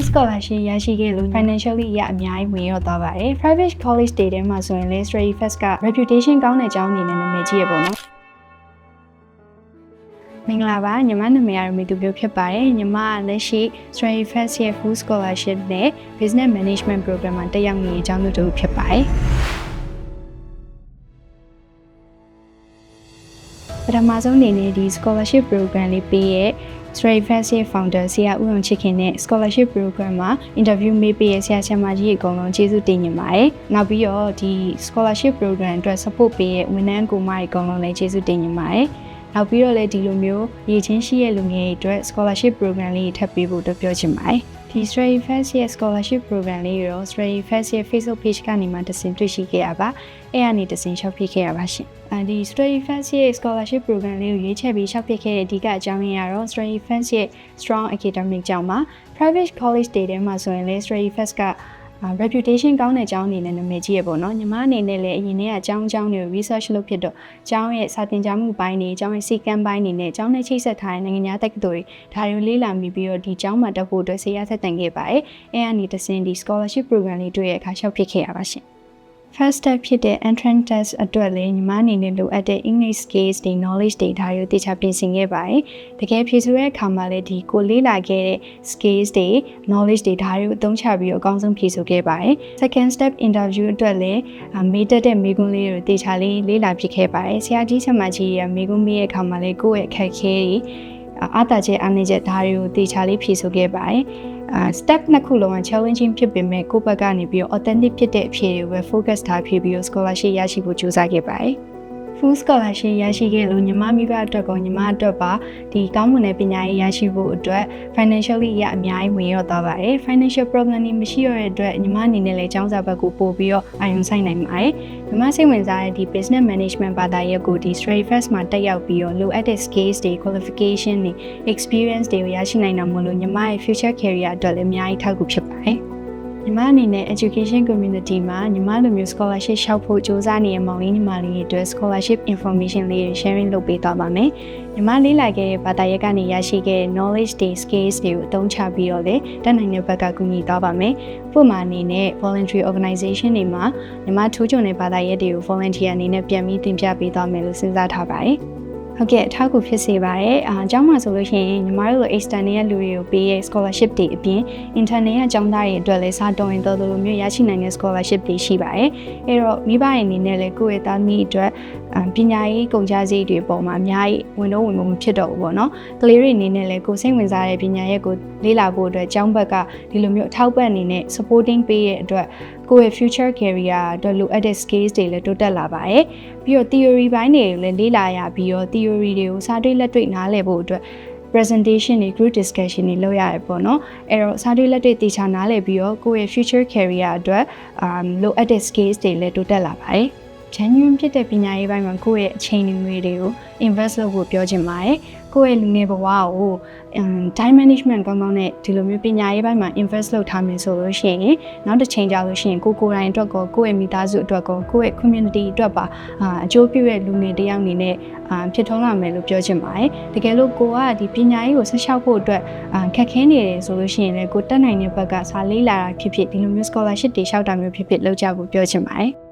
full scholarship ရရှိခဲ့လို့ financially အရအများကြီးဝင်ရောက်သွားပါတယ် private college တွေထဲမှာဆိုရင်လည်း study first က reputation ကောင်းတဲ့အကြောင်းအနေနဲ့နာမည်ကြီးရပေါ့နော်မင်္ဂလာပါညီမနာမည်ကတော့မေသူပြိုဖြစ်ပါတယ်ညီမကလက်ရှိ Study First Year Full Scholarship နဲ့ Business Management Program မှာတက်ရောက်နေတဲ့အကြောင်းတို့ဖြစ်ပါတယ်ပထမဆုံးအနေနဲ့ဒီ scholarship program လေးပေးရဲ့ Study First Year Founder ဆရာဦးအောင်ချစ်ခင်နဲ့ scholarship program မှာ interview မေးပေးရဲ့ဆရာဆရာမကြီးအကုန်လုံးကျေးဇူးတင်နေပါတယ်။နောက်ပြီးတော့ဒီ scholarship program အတွက် support ပေးရဲ့ဝန်ထမ်းကိုမကြီးအကုန်လုံးလည်းကျေးဇူးတင်နေပါတယ်။နောက်ပြီးတော့လည်းဒီလိုမျိုးရည်ချင်းရှိရဲ့လူငယ်တွေအတွက် scholarship program လေးထပ်ပေးဖို့တော့ပြောချင်ပါတယ်။ ဒီ Study First Year Scholarship Program လေးရော Study First Year Facebook Page ကနေမှတစင်တွေ့ရှိခဲ့ရပါ။အဲ့အနေတစင်ရှောက်ပြခဲ့ရပါရှင်။အဲဒီ Study First Year Scholarship Program လေးကိုရွေးချယ်ပြီးရှောက်ပြခဲ့တဲ့အဓိကအကြောင်းရင်းကတော့ Study First Year Strong Academic ကြောင့်ပါ Private College တွေထဲမှာဆိုရင်လည်း Study First က reputation ကောင်းတဲ့အကြောင်းအနေနဲ့နာမည်ကြီးရပေါ့နော်ညီမအနေနဲ့လည်းအရင်ကအကြောင်းအကြောင်းတွေကို research လုပ်ဖြစ်တော့အကြောင်းရဲ့စာသင်ကြားမှုပိုင်းတွေအကြောင်းရဲ့စီကံပိုင်းတွေနဲ့အကြောင်းနဲ့ချိတ်ဆက်ထားတဲ့နိုင်ငံခြားတက္ကသိုလ်တွေဒါတွေကိုလေ့လာမိပြီးတော့ဒီအကြောင်းမှာတက်ဖို့အတွက်ဆေးရဆက်တန်ခဲ့ပါတယ်အဲအနေတစင်ဒီ scholarship program လေးတွေ့ရအခါရှောက်ဖြစ်ခဲ့ရပါရှင် first step ဖြစ်တဲ့ entrance test အတွက်လည်းညီမအနေနဲ့လိုအပ်တဲ့ English skills တွေ knowledge တွေဒါတွေကိုတခြားပြင်ဆင်ခဲ့ပါတယ်။တကယ်ဖြေဆိုတဲ့အခါမှာလည်းဒီကိုလေ့လာခဲ့တဲ့ skills တွေ knowledge တွေဒါတွေကိုအသုံးချပြီးတော့အကောင်းဆုံးဖြေဆိုခဲ့ပါတယ်။ second step interview အတွက်လည်းမေးတတ်တဲ့မေးခွန်းလေးတွေကိုတခြားလေးလေ့လာဖြစ်ခဲ့ပါတယ်။ဆရာကြီးဆရာမကြီးရဲ့မေးခွန်းမေးတဲ့အခါမှာလည်းကိုယ့်ရဲ့အခက်အခဲတွေ အားတာချက်အားနည်းချက်ဒါတွေကိုတေချာလေးဖြေဆိုခဲ့ပါတယ်အာ step နှစ်ခုလုံးက challenging ဖြစ်ပေမဲ့ကိုယ့်ဘက်ကနေပြီးတော့ authentic ဖြစ်တဲ့အဖြေတွေကိုပဲ focus ထားဖြေပြီးတော့ scholarship ရရှိဖို့ကြိုးစားခဲ့ပါတယ် full scholarship ရရှိခဲ့လို့ညီမမိဘအတွက်ကောညီမအတွက်ပါဒီကောင်းမွန်တဲ့ပညာရေးရရှိဖို့အတွက် financially ရအများကြီးဝင်ရောက်သွားပါတယ် financial problem တွေမရှိရတဲ့အတွက်ညီမအနေနဲ့လည်းကျောင်းစာဘက်ကိုပို့ပြီးတော့အာရုံစိုက်နိုင်ပါတယ်ညီမစိတ်ဝင်စားတဲ့ဒီ business management ဘာသာရပ်ကိုဒီ straight first မှာတက်ရောက်ပြီးတော့လိုအပ်တဲ့ skills တွေ qualification တွေ experience တွေကိုရရှိနိုင်တာမို့လို့ညီမရဲ့ future career အတွက်လည်းအများကြီးထောက်ကူဖြစ်ပါတယ် ညီမအနေနဲ့ education community မှာညီမလိုမျိုး scholarship ရှောက်ဖို့စ조사နေတဲ့မောင်လေးညီမလေးတွေအတွက် scholarship information လေးတွေ sharing လုပ်ပေးသွားပါမယ်။ညီမလေးလာခဲ့တဲ့ဘာသာရပ်ကနေရရှိခဲ့တဲ့ knowledge တွေ skills တွေကိုအသုံးချပြီးတော့လေတက်နိုင်တဲ့ဘက်ကကူညီသွားပါမယ်။ပုံမှန်အနေနဲ့ voluntary organization တွေမှာညီမထိုးချုံတဲ့ဘာသာရပ်တွေကို volunteer အနေနဲ့ပြန်ပြီးတင်ပြပေးသွားမယ်လို့စဉ်းစားထားပါတယ်။ ဟုတ်ကဲ့အထောက်အကူဖြစ်စေပါတယ်။အာအကြောင်းမှဆိုလို့ရှိရင်ညီမတို့လို external ရဲ့လူတွေကိုပေးရဲ့ scholarship တွေအပြင် internal ရဲ့အကြောင်းသားတွေအတွက်လည်းစားတော်ရင်တော်တော်လိုမျိုးရရှိနိုင်တဲ့ scholarship တွေရှိပါတယ်။အဲတော့မိဘရဲ့အနေနဲ့လည်းကိုယ့်ရဲ့သားသမီးအတွက်ပညာရေးကုန်ကြစည်တွေပေါ်မှာအများကြီးဝင်တော့ဝင်မဖြစ်တော့ဘူးပေါ့နော်။ကလေးတွေအနေနဲ့လည်းကိုယ်စိတ်ဝင်စားတဲ့ပညာရေးကိုလေ့လာဖို့အတွက်ကျောင်းဘက်ကဒီလိုမျိုးအထောက်ပံ့အနေနဲ့ supporting ပေးရဲ့အတွက်ကိုယ့်ရဲ့ future career အတွက်လိုအပ်တဲ့ skills တွေလည်းတိုးတက်လာပါတယ်။ပြီးတော့ theory ဘိုင်းတွေကိုလည်းလေ့လာရပြီးတော့ theory တွေကိုစာတွေ့လက်တွေ့နားလည်ဖို့အတွက် presentation တွေ group discussion တွေလုပ်ရတယ်ပေါ့နော်အဲ့တော့စာတွေ့လက်တွေ့တေချာနားလည်ပြီးတော့ကိုယ့်ရဲ့ future career အတွက် um လိုအပ်တဲ့ skills တွေလည်းတိုးတက်လာပါတယ် genuine ဖြစ်တဲ့ပညာရေးပိုင်းမှာကိုယ့်ရဲ့အချိန်ငွေတွေကို invest လုပ်ဖို့ပြောချင်ပါတယ်ကိုယ့်ရဲ့လူငယ်ဘဝကို time management ကောင်းကောင်းနဲ့ဒီလိုမျိုးပညာရေးပိုင်းမှာ invest လုပ်ထားမယ်ဆိုလို့ရှိရင်နောက်တစ်ချိန်ကြာလို့ရှိရင်ကိုကိုယ်တိုင်အတွက်ကောကိုယ့်ရဲ့မိသားစုအတွက်ကောကိုယ့်ရဲ့ community အတွက်ပါအကျိုးပြုတဲ့လူငယ်တစ်ယောက်အနေနဲ့ဖြစ်ထွန်းလာမယ်လို့ပြောချင်ပါတယ်တကယ်လို့ကိုကဒီပညာရေးကိုဆက်လျှောက်ဖို့အတွက်ခက်ခဲနေတယ်ဆိုလို့ရှိရင်လည်းကိုတက်နိုင်တဲ့ဘက်ကစာလေးလာတာဖြစ်ဖြစ်ဒီလိုမျိုး scholarship တွေလျှောက်တာမျိုးဖြစ်ဖြစ်လုပ်ကြဖို့ပြောချင်ပါတယ်